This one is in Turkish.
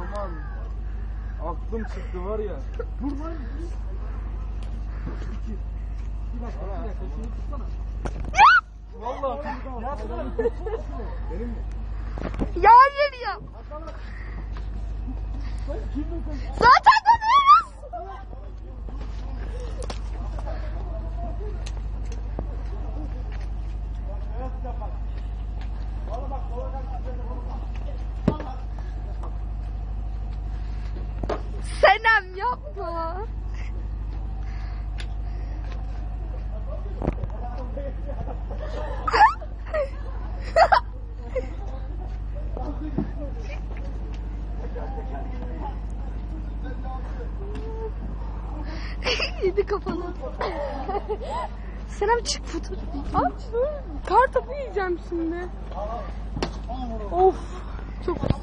Aman. Aklım çıktı var ya. Dur lan. İki. Bir dakika, bir dakika. Şunu tutsana. Vallahi. Benim mi? Ya ya. Zaten dönüyoruz. Senem yapma. Yedi kafanı. Senem çık fotoğraf. Aç. Kar topu yiyeceğim şimdi. Of. Çok